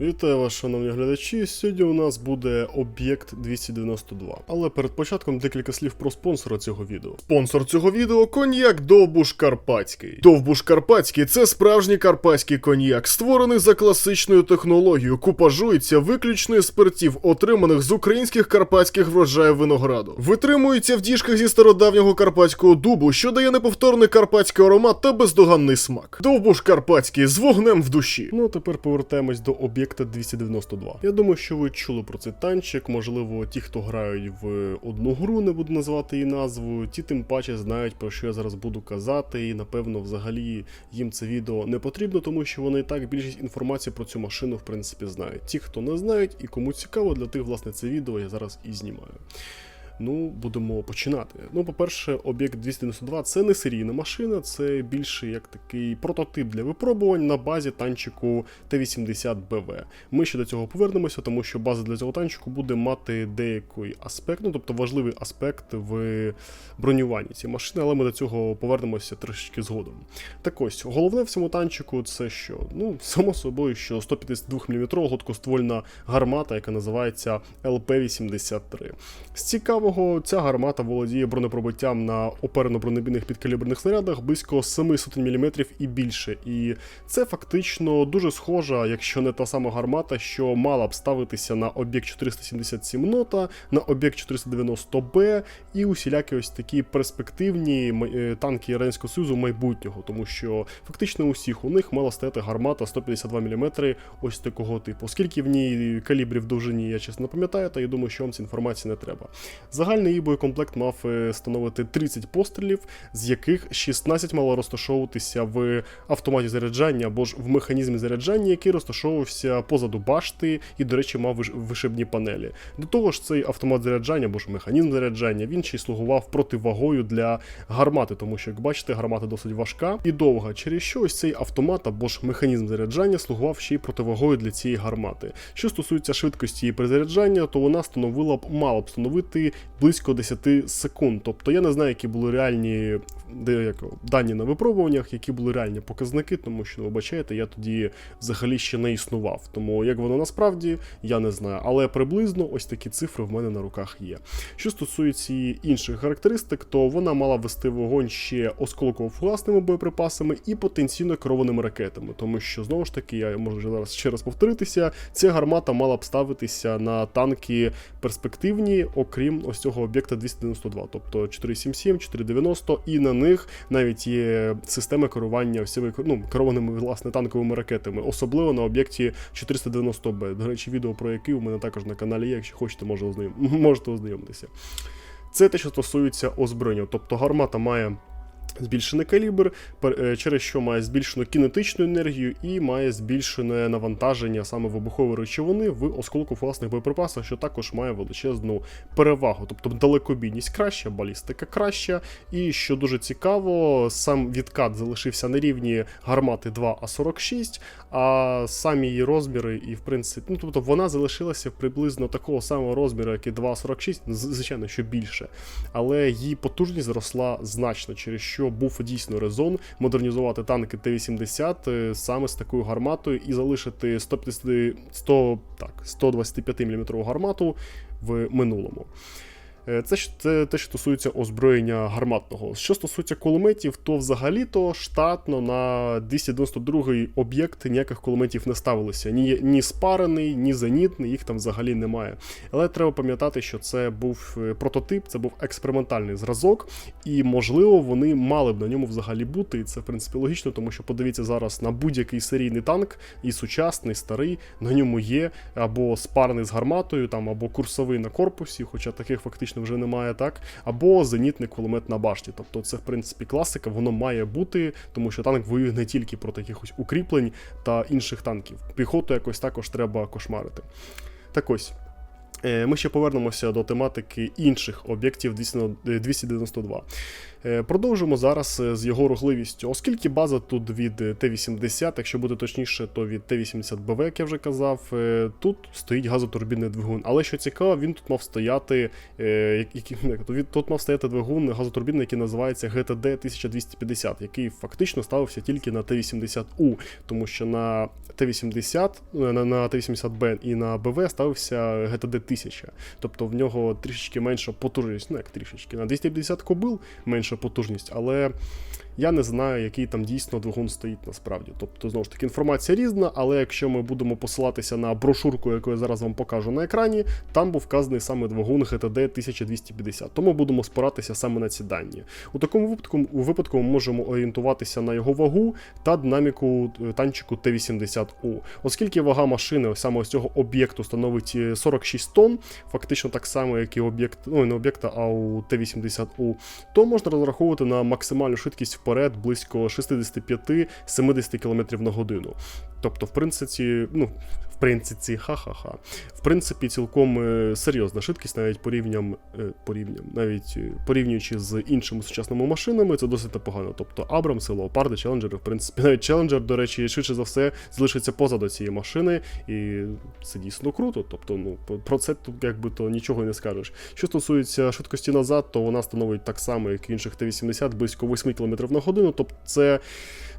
Вітаю вас, шановні глядачі. Сьогодні у нас буде об'єкт 292. Але перед початком декілька слів про спонсора цього відео. Спонсор цього відео коньяк Довбуш Карпатський. Довбуш Карпатський це справжній карпатський коньяк, створений за класичною технологією, купажується виключно із спиртів, отриманих з українських карпатських врожаїв винограду. Витримується в діжках зі стародавнього карпатського дубу, що дає неповторний карпатський аромат та бездоганний смак. Довбуш Карпатський з вогнем в душі. Ну а тепер повертаємось до об'єкта 292. Я думаю, що ви чули про цей танчик. Можливо, ті, хто грають в одну гру, не буду називати її назву, ті тим паче знають про що я зараз буду казати, і напевно, взагалі їм це відео не потрібно, тому що вони і так більшість інформації про цю машину в принципі знають. Ті, хто не знають і кому цікаво, для тих, власне, це відео я зараз і знімаю. Ну, будемо починати. Ну, по-перше, об'єкт 292 це не серійна машина, це більше як такий прототип для випробувань на базі танчику Т-80БВ. Ми ще до цього повернемося, тому що база для цього танчику буде мати деякий аспект, ну тобто важливий аспект в бронюванні цієї машини, але ми до цього повернемося трішки згодом. Так ось, головне в цьому танчику це що? Ну, само собою, що 152 мм гладкоствольна гармата, яка називається ЛП-83. З цікавого, ця гармата володіє бронепробиттям на оперено-бронебійних підкаліберних снарядах близько 700 мм і більше. І це фактично дуже схожа, якщо не та сама гармата, що мала б ставитися на об'єкт 477 нота, на об'єкт 490Б і усілякі ось такі перспективні е, танки Радянського Союзу майбутнього, тому що фактично у всіх у них мала стояти гармата 152 мм ось такого типу. Скільки в ній калібрів довжині, я чесно пам'ятаю, та я думаю, що вам ця інформація не треба. Загальний її боєкомплект мав е, становити 30 пострілів, з яких 16 мало розташовуватися в автоматі заряджання або ж в механізмі заряджання, який розташовувався позаду башти і, до речі, мав вишибні панелі. До того ж, цей автомат заряджання або ж механізм заряджання він ще й слугував противагою для гармати, тому що, як бачите, гармата досить важка і довга, через що ось цей автомат або ж механізм заряджання слугував ще й противагою для цієї гармати. Що стосується швидкості її перезаряджання, то вона становила б мала б становити близько 10 секунд. Тобто я не знаю, які були реальні дані на випробуваннях, які були реальні показники, тому що, ну, вибачаєте, я тоді взагалі ще не існував. Тому як воно насправді, я не знаю. Але приблизно ось такі цифри в мене на руках є. Що стосується інших характеристик, то вона мала вести вогонь ще осколково-фугасними боєприпасами і потенційно керованими ракетами, тому що знову ж таки, я можу вже зараз ще раз повторитися, ця гармата мала б ставитися на танки перспективні, окрім ось цього об'єкта 292, тобто 477, 490, і на них навіть є системи керування всіми ну, керованими власне танковими ракетами, особливо на об'єкті 490Б. До речі, відео про який у мене також на каналі є. Якщо хочете, можете ознайомитися. Це те, що стосується озброєння, тобто гармата має. Збільшений калібр, е, через що має збільшену кінетичну енергію і має збільшене навантаження саме вибухової речовини в осколково-власних боєприпасах, що також має величезну перевагу. Тобто далекобійність краща, балістика краща. І що дуже цікаво, сам відкат залишився на рівні гармати 2А46, а самі її розміри, і в принципі, ну тобто вона залишилася приблизно такого самого розміру, як і 2А46, звичайно, що більше. Але її потужність зросла значно, через що був дійсно резон модернізувати танки Т-80 е, саме з такою гарматою і залишити 150, 100, так, 125 мм гармату в минулому. Е, Це, це те, що стосується озброєння гарматного. Що стосується кулеметів, то взагалі-то штатно на 292-й об'єкт ніяких кулеметів не ставилося. Ні, ні спарений, ні зенітний, їх там взагалі немає. Але треба пам'ятати, що це був е, прототип, це був експериментальний зразок, і можливо вони мали б на ньому взагалі бути. І це в принципі логічно, тому що подивіться зараз на будь-який серійний танк, і сучасний, старий, на ньому є або спарений з гарматою, там або курсовий на корпусі, хоча таких фактично вже немає, так, або зенітний кулемет на башті. Тобто це в принципі класика, воно має бути, тому що танк воює не тільки проти якихось укріплень та інших танків. Піхоту якось також треба кошмарити. Так ось. Е, Ми ще повернемося до тематики інших об'єктів 292. Е, Продовжимо зараз е, з його рухливістю, оскільки база тут від е, Т-80, якщо бути точніше, то від Т-80БВ, як я вже казав, е, тут стоїть газотурбінний двигун. Але що цікаво, він тут мав стояти, е, тут мав стояти двигун газотурбінний, який називається GTD 1250, який фактично ставився тільки на Т-80У, тому що на Т-80, е, на, на Т-80Б і на БВ ставився GTD 1000. Тобто в нього трішечки менша потужність, ну як трішечки, на 250 кобил менша потужність, але я не знаю, який там дійсно двигун стоїть насправді. Тобто, знову ж таки, інформація різна, але якщо ми будемо посилатися на брошурку, яку я зараз вам покажу на екрані, там був вказаний саме двигун GTD 1250. Тому будемо спиратися саме на ці дані. У такому випадку, у випадку ми можемо орієнтуватися на його вагу та динаміку е, танчику Т-80У. Оскільки вага машини саме ось цього об'єкту становить е, 46 тонн, фактично так само, як і об'єкт, ну не об'єкта, а у Т-80У, то можна розраховувати на максимальну швидкість вперед близько 65-70 км на годину. Тобто, в принципі, ну, в принципі, ха-ха-ха. В принципі, цілком е, серйозна швидкість, навіть порівням, е, порівням, навіть е, порівнюючи з іншими сучасними машинами, це досить непогано. Тобто Абрамси, Леопарди, Челенджери, в принципі, навіть Челенджер, до речі, швидше за все, залишиться позаду цієї машини, і це дійсно круто. Тобто, ну, про- це тут якби то нічого не скажеш. Що стосується швидкості назад, то вона становить так само, як інших Т-80, близько 8 км на годину. Тобто це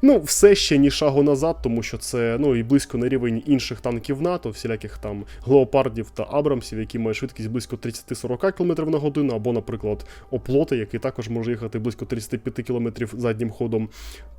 ну, все ще ні шагу назад, тому що це ну, і близько на рівень інших танків НАТО, всіляких там Глеопардів та Абрамсів, які мають швидкість близько 30-40 км на годину, або, наприклад, оплоти, який також може їхати близько 35 км заднім ходом.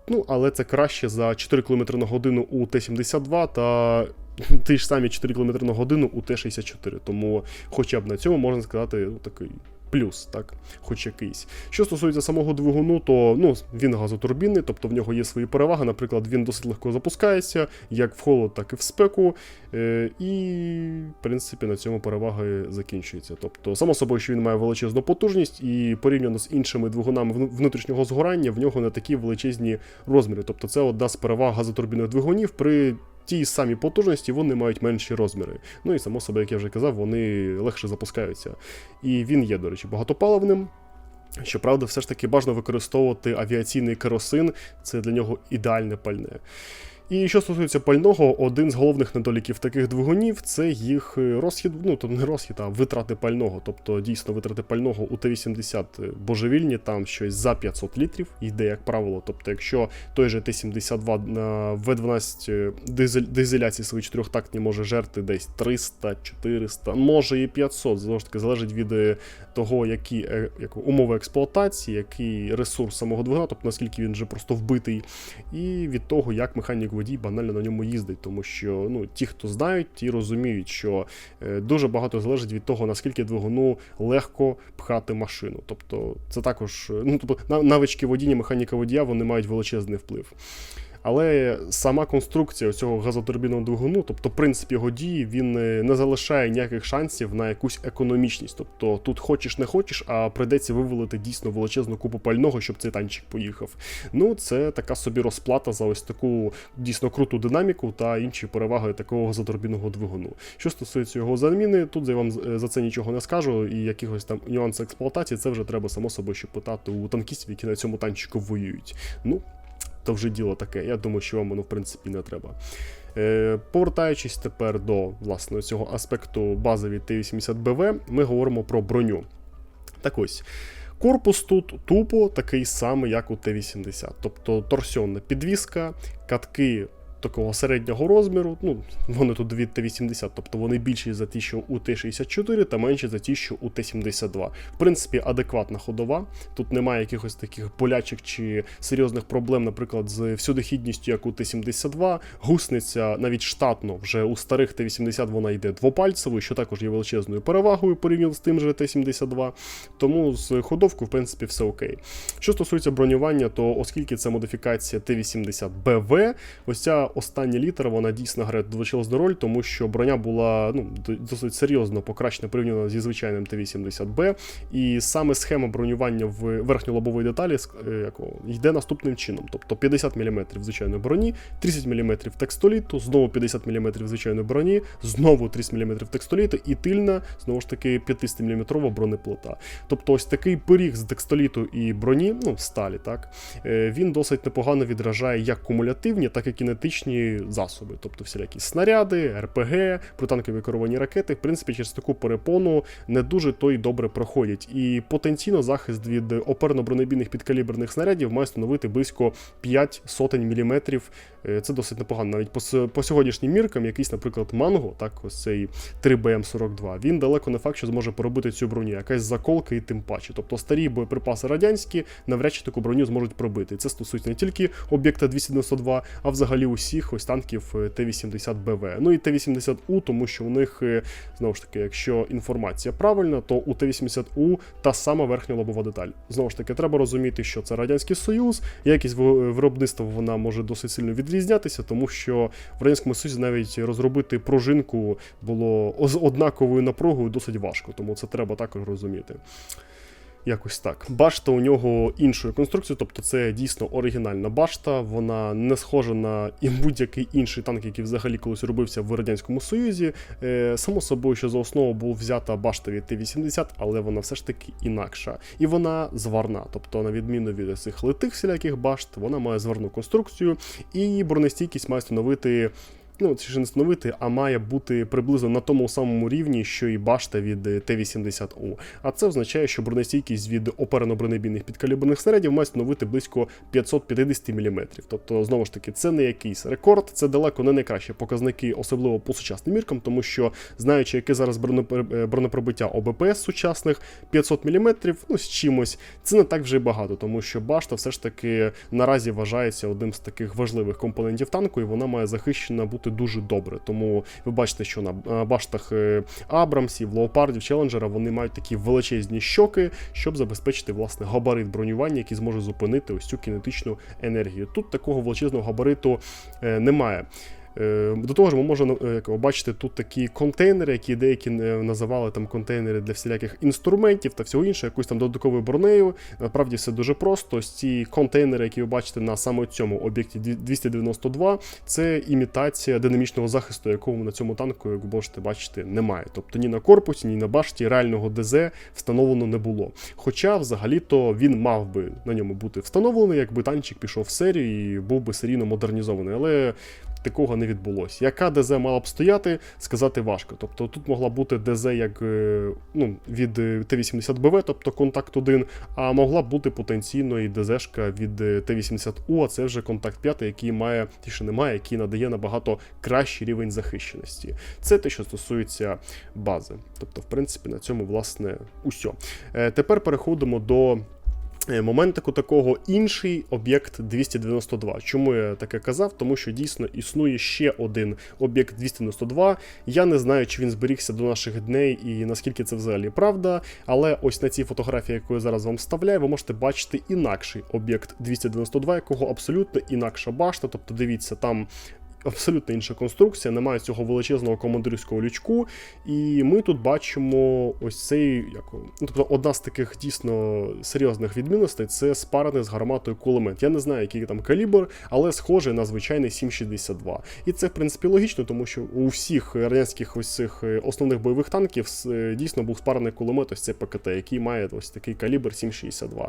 Ну, але це краще за 4 км на годину у Т-72 та ті ж самі 4 км на годину у Т-64. Тому хоча б на цьому можна сказати ну, такий. Плюс, так, хоч якийсь. Що стосується самого двигуну, то ну, він газотурбінний, тобто в нього є свої переваги. Наприклад, він досить легко запускається, як в холод, так і в спеку. Е, і, в принципі, на цьому переваги закінчуються. Тобто, само собою, що він має величезну потужність, і порівняно з іншими двигунами внутрішнього згорання, в нього не такі величезні розміри. Тобто, це одна з переваг газотурбінних двигунів при. Ті самі потужності вони мають менші розміри. Ну і само собою, як я вже казав, вони легше запускаються. І він є, до речі, багатопаливним. Щоправда, все ж таки бажано використовувати авіаційний керосин, це для нього ідеальне пальне. І що стосується пального, один з головних недоліків таких двигунів це їх е, розхід, ну то не розхід, а витрати пального. Тобто дійсно витрати пального у Т-80 божевільні, там щось за 500 літрів йде, як правило. Тобто, якщо той же Т-72 на В12 дизель, дизеляції свої чотирьохтактні може жерти десь 300, 400, може і 500, знову ж таки, залежить від е, того, які е, як, умови експлуатації, який ресурс самого двигуна, тобто наскільки він вже просто вбитий, і від того, як механік водій банально на ньому їздить. Тому що ну, ті, хто знають, ті розуміють, що е, дуже багато залежить від того, наскільки двигуну легко пхати машину. Тобто, це також е, ну, тобто, нав- навички водіння, механіка водія вони мають величезний вплив. Але сама конструкція цього газотурбінного двигуну, тобто принцип його дії, він е, не залишає ніяких шансів на якусь економічність. Тобто тут хочеш не хочеш, а прийдеться вивалити дійсно величезну купу пального, щоб цей танчик поїхав. Ну, це така собі розплата за ось таку дійсно круту динаміку та інші переваги такого газотурбінного двигуну. Що стосується його заміни, тут я вам е, за це нічого не скажу, і якихось там нюансів експлуатації, це вже треба само собою ще питати у танкістів, які на цьому танчику воюють. Ну, то вже діло таке. Я думаю, що вам воно в принципі не треба. Е, повертаючись тепер до власне цього аспекту базові Т-80БВ, ми говоримо про броню. Так ось. Корпус тут тупо такий самий, як у Т-80. Тобто торсіонна підвіска, катки такого середнього розміру. Ну, вони тут від Т-80, тобто вони більші за ті, що у Т-64, та менші за ті, що у Т-72. В принципі, адекватна ходова. Тут немає якихось таких болячок чи серйозних проблем, наприклад, з всюдихідністю, як у Т-72. Гусниця навіть штатно вже у старих Т-80 вона йде двопальцевою, що також є величезною перевагою порівняно з тим же Т-72. Тому з ходовкою, в принципі, все окей. Що стосується бронювання, то оскільки це модифікація Т-80БВ, ось ця остання літера вона дійсно грає величезну роль, тому що броня була ну, досить серйозно покращена порівняно зі звичайним Т-80Б. І саме схема бронювання в верхньолобової деталі е, якого, йде наступним чином: тобто 50 мм звичайної броні, 30 мм текстоліту, знову 50 мм звичайної броні, знову 30 мм текстоліту і тильна, знову ж таки, 50 мм бронеплита. Тобто ось такий пиріг з текстоліту і броні, ну, сталі, так, е, він досить непогано відражає як кумулятивні, так і кінетичні засоби, тобто всілякі снаряди, РПГ, протанкові керовані ракети, в принципі, через таку перепону не дуже то й добре проходять. І потенційно захист від оперно-бронебійних підкаліберних снарядів має становити близько 5 сотень міліметрів. Е, Це досить непогано. Навіть по, по сьогоднішнім міркам, якийсь, наприклад, Манго, так, ось цей 3BM42, він далеко не факт, що зможе поробити цю броню, якась заколка і тим паче. Тобто старі боєприпаси радянські навряд чи таку броню зможуть пробити. Це стосується не тільки об'єкта 292, а взагалі усіх ось танків е, Т-80БВ. Ну і Т-80У, тому що у них, е, знову ж таки, якщо інформація правильна, то у Т-80У та сама верхня лобова деталь. Знову ж таки, треба розуміти, що це Радянський Союз, якість виробництва вона може досить сильно відрізнятися, тому що в Радянському Союзі навіть розробити пружинку було з однаковою напругою досить важко, тому це треба також розуміти. Якось так. Башта у нього іншої конструкції, тобто це дійсно оригінальна башта. Вона не схожа на будь-який інший танк, який взагалі колись робився в Радянському Союзі. Е, само собою, що за основу була взята башта від Т-80, але вона все ж таки інакша. І вона зварна. Тобто, на відміну від цих литих всіляких башт, вона має зварну конструкцію, і бронестійкість має становити ну, ж не становити, а має бути приблизно на тому самому рівні, що і башта від е, Т-80У. А це означає, що бронестійкість від оперно-бронебійних підкаліберних снарядів має становити близько 550 мм. Тобто, знову ж таки, це не якийсь рекорд, це далеко не найкращі показники, особливо по сучасним міркам, тому що, знаючи, яке зараз е, бронепробиття ОБПС сучасних 500 мм, ну з чимось, це не так вже й багато, тому що башта все ж таки наразі вважається одним з таких важливих компонентів танку, і вона має захищена бути дуже добре. Тому ви бачите, що на е, баштах е, Абрамсів, Леопардів, Челенджера вони мають такі величезні щоки, щоб забезпечити власне габарит бронювання, який зможе зупинити ось цю кінетичну енергію. Тут такого величезного габариту е, немає. Е, До того ж, ми можемо е, ви тут такі контейнери, які деякі е, називали там контейнери для всіляких інструментів та всього іншого, якусь там додатковою бронею. Насправді все дуже просто. Ось ці контейнери, які ви бачите на саме цьому об'єкті 292, це імітація динамічного захисту, якого на цьому танку, як ви можете бачити, немає. Тобто ні на корпусі, ні на башті реального ДЗ встановлено не було. Хоча, взагалі-то, він мав би на ньому бути встановлений, якби танчик пішов в серію і був би серійно модернізований. Але такого не відбулося. Яка ДЗ мала б стояти, сказати важко. Тобто тут могла бути ДЗ як е, ну, від е, Т-80БВ, тобто контакт 1, а могла б бути потенційно і ДЗшка від е, Т-80У, а це вже контакт 5, який має, ті, що немає, який надає набагато кращий рівень захищеності. Це те, що стосується бази. Тобто, в принципі, на цьому, власне, усьо. Тепер переходимо до Е, моментику такого інший об'єкт 292. Чому я таке казав? Тому що дійсно існує ще один об'єкт 292. Я не знаю, чи він зберігся до наших дней і наскільки це взагалі правда. Але ось на цій фотографії, яку я зараз вам вставляю, ви можете бачити інакший об'єкт 292, якого абсолютно інакша башта. Тобто, дивіться, там. Абсолютно інша конструкція, немає цього величезного командирського лючку. І ми тут бачимо ось цей, як, ну, тобто одна з таких дійсно серйозних відмінностей це спарений з гарматою кулемет. Я не знаю, який там калібр, але схожий на звичайний 7,62. І це, в принципі, логічно, тому що у всіх радянських ось цих е, основних бойових танків е, дійсно був спарений кулемет, ось цей ПКТ, який має ось такий калібр 7,62.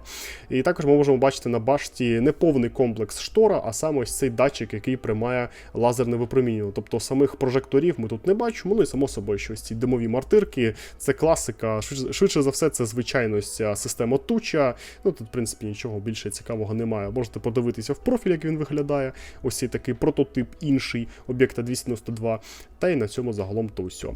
І також ми можемо бачити на башті не повний комплекс штора, а саме ось цей датчик, який приймає лазерне випромінювання. Тобто самих прожекторів ми тут не бачимо. Ну і само собою, що ось ці димові мартирки, це класика. Швидше, за все, це звичайно система туча. Ну тут, в принципі, нічого більше цікавого немає. Можете подивитися в профіль, як він виглядає. Ось цей такий прототип інший об'єкта 292. Та й на цьому загалом то все.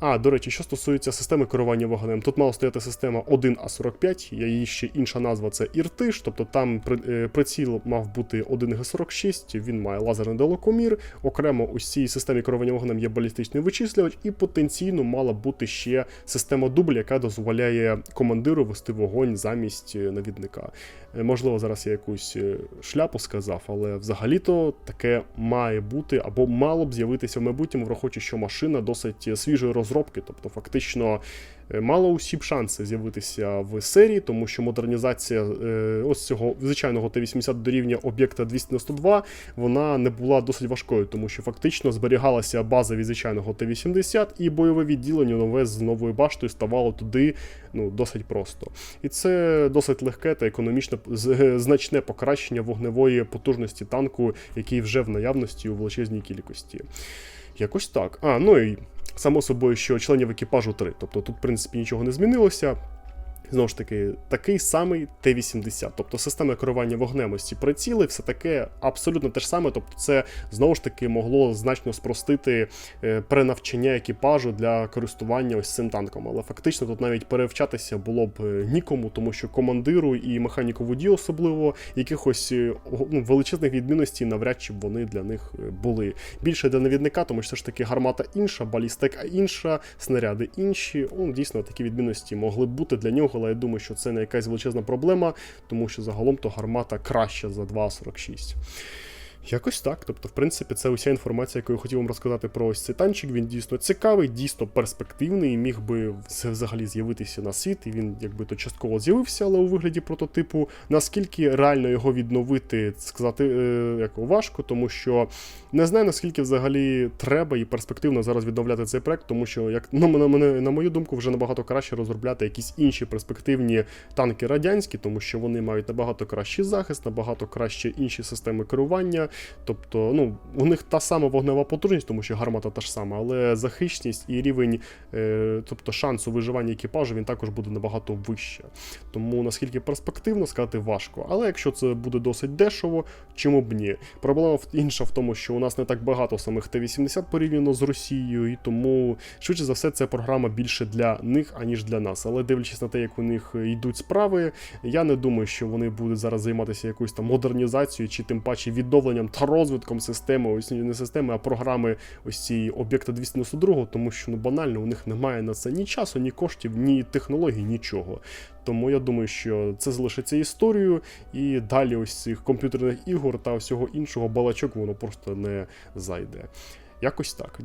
А, до речі, що стосується системи керування вогнем, тут мала стояти система 1А45, її ще інша назва це Іртиш, тобто там е, приціл мав бути 1Г46, він має лазерний далекомір. Окремо у цій системі керування вогнем є балістичний вичислювач, і потенційно мала бути ще система дубль, яка дозволяє командиру вести вогонь замість е, навідника. Е, Можливо, зараз я якусь шляпу сказав, але взагалі-то таке має бути або мало б з'явитися в майбутньому, враховуючи, що машина досить е, свіжої розробки, тобто фактично. е, Мало усі шанси з'явитися в серії, тому що модернізація е, ось цього звичайного Т-80 до рівня об'єкта 292 вона не була досить важкою, тому що фактично зберігалася база від звичайного Т-80 і бойове відділення нове з новою баштою ставало туди ну, досить просто. І це досить легке та економічно значне покращення вогневої потужності танку, який вже в наявності у величезній кількості. Якось так. А, ну і само собою, що членів екіпажу три. Тобто тут, в принципі, нічого не змінилося. Знову ж таки, такий самий Т-80, тобто система керування вогнем, ось ці приціли, все таке абсолютно те ж саме. Тобто, це знову ж таки могло значно спростити е, перенавчання екіпажу для користування ось цим танком. Але фактично тут навіть перевчатися було б е, нікому, тому що командиру і механіку водію особливо якихось е, ну, величезних відмінностей навряд чи б вони для них були. Більше для навідника, тому що все ж таки гармата інша, балістика інша, снаряди інші. Ну, дійсно, такі відмінності могли б бути для нього, але я думаю, що це не якась величезна проблема, тому що загалом то гармата краща за 2.46. Якось так. Тобто, в принципі, це уся інформація, яку я хотів вам розказати про ось цей танчик. Він дійсно цікавий, дійсно перспективний, і міг би взагалі з'явитися на світ. І він якби то частково з'явився, але у вигляді прототипу. Наскільки реально його відновити, сказати е, як важко, тому що не знаю наскільки взагалі треба і перспективно зараз відновляти цей проект, тому що як на мене, мене- на мою думку, вже набагато краще розробляти якісь інші перспективні танки радянські, тому що вони мають набагато кращий захист, набагато краще інші системи керування. Тобто, ну, у них та сама вогнева потужність, тому що гармата та ж сама, але захищеність і рівень, е, тобто шансу виживання екіпажу, він також буде набагато вище. Тому наскільки перспективно сказати важко. Але якщо це буде досить дешево, чому б ні? Проблема інша в тому, що у нас не так багато самих Т-80 порівняно з Росією, і тому швидше за все це програма більше для них, аніж для нас. Але дивлячись на те, як у них йдуть справи, я не думаю, що вони будуть зараз займатися якоюсь там модернізацією чи тим паче відновленням та розвитком системи, ось не системи, а програми ось цієї об'єкта 292, тому що ну банально у них немає на це ні часу, ні коштів, ні технологій, нічого. Тому я думаю, що це залишиться історією, і далі ось цих комп'ютерних ігор та всього іншого балачок воно просто не зайде. Якось так.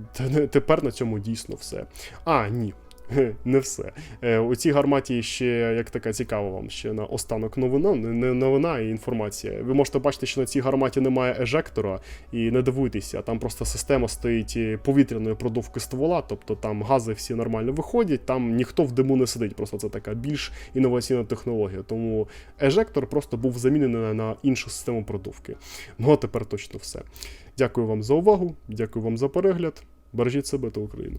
Тепер на цьому дійсно все. А, ні. Не все. Е, у цій гарматі ще як така цікава вам ще на останок новина, не- новина а інформація. Ви можете бачити, що на цій гарматі немає ежектора, і не дивуйтеся, там просто система стоїть е, повітряної продувки ствола, тобто там гази всі нормально виходять, там ніхто в диму не сидить. Просто це така більш інноваційна технологія. Тому ежектор просто був замінений на іншу систему продувки. Ну а тепер точно все. Дякую вам за увагу, дякую вам за перегляд. Бережіть себе та Україну.